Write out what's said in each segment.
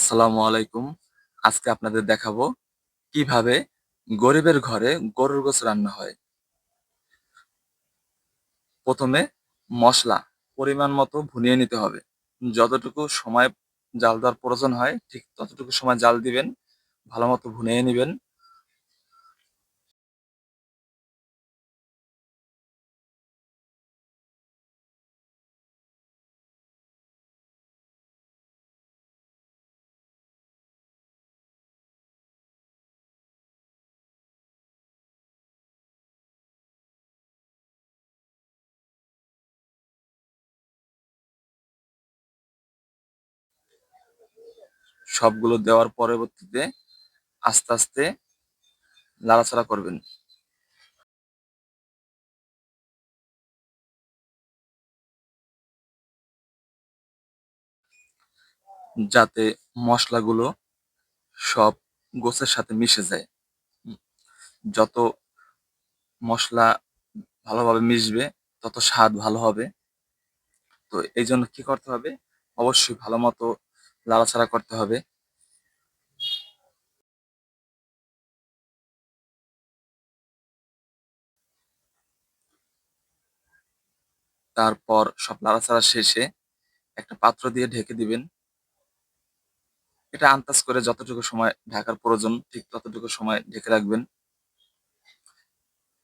আসসালামু আলাইকুম। আজকে আপনাদের দেখাবো কীভাবে গরিবের ঘরে গরুর গোছ রান্না হয়। প্রথমে মশলা পরিমাণ মতো ভুনিয়ে নিতে হবে। যতটুকু সময় জাল দেওয়ার প্রয়োজন হয়, ঠিক ততটুকু সময় জাল দিবেন, ভালো মতো ভুনিয়ে নেবেন। সবগুলো দেওয়ার পরবর্তীতে আস্তে আস্তে লাড়াচাড়া করবেন। যাতে মশলাগুলো সব গোছের সাথে মিশে যায়। যত মশলা ভালোভাবে মিশবে, তত স্বাদ ভালো হবে। তো এই জন্য কি করতে হবে? অবশ্যই ভালো মতো লাড়াচাড়া করতে হবে। তারপর সব নাড়াচাড়া শেষে একটা পাত্র দিয়ে ঢেকে দিবেন। এটা আন্দাজ করে যতটুকু সময় ঢাকার প্রয়োজন, ঠিক ততটুকু সময় ঢেকে রাখবেন।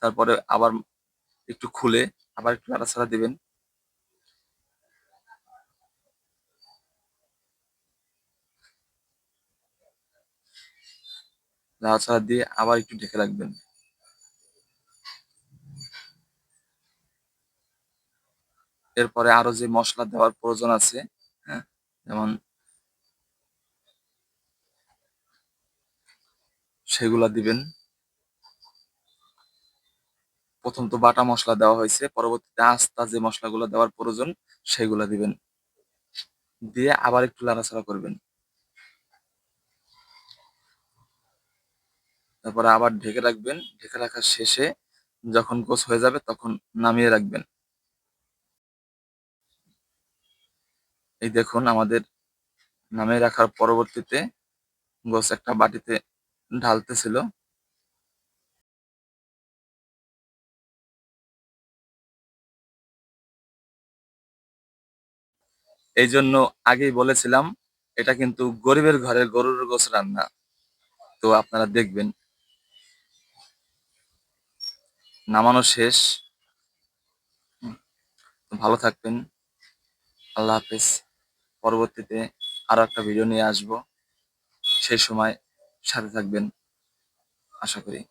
তারপরে আবার একটু খুলে আবার একটু নাড়াচাড়া দিবেন। নাড়াচাড়া দিয়ে আবার একটু ঢেকে রাখবেন। এরপরে আরও যে মশলা দেওয়ার প্রয়োজন আছে হ্যাঁ যেমন সেগুলা দিবেন। প্রথম তো বাটা মশলা দেওয়া হয়েছে, পরবর্তীতে আস্তা যে মশলাগুলো দেওয়ার প্রয়োজন, সেগুলা দিবেন। দিয়ে আবার একটু নাড়াচাড়া করবেন। তারপরে আবার ঢেকে রাখবেন। ঢেকে রাখার শেষে যখন গোছ হয়ে যাবে তখন নামিয়ে রাখবেন। এই দেখুন আমাদের নামিয়ে রাখার পরবর্তীতে গোছ একটা বাটিতে ঢালতেছিল। এই জন্য আগেই বলেছিলাম, এটা কিন্তু গরিবের ঘরের গরুর গোছ রান্না। তো আপনারা দেখবেন। নামানো শেষ। ভালো থাকবেন। আল্লাহ হাফেজ। পরবর্তীতে আরও একটা ভিডিও নিয়ে আসব। সেই সময় সাথে থাকবেন আশা করি।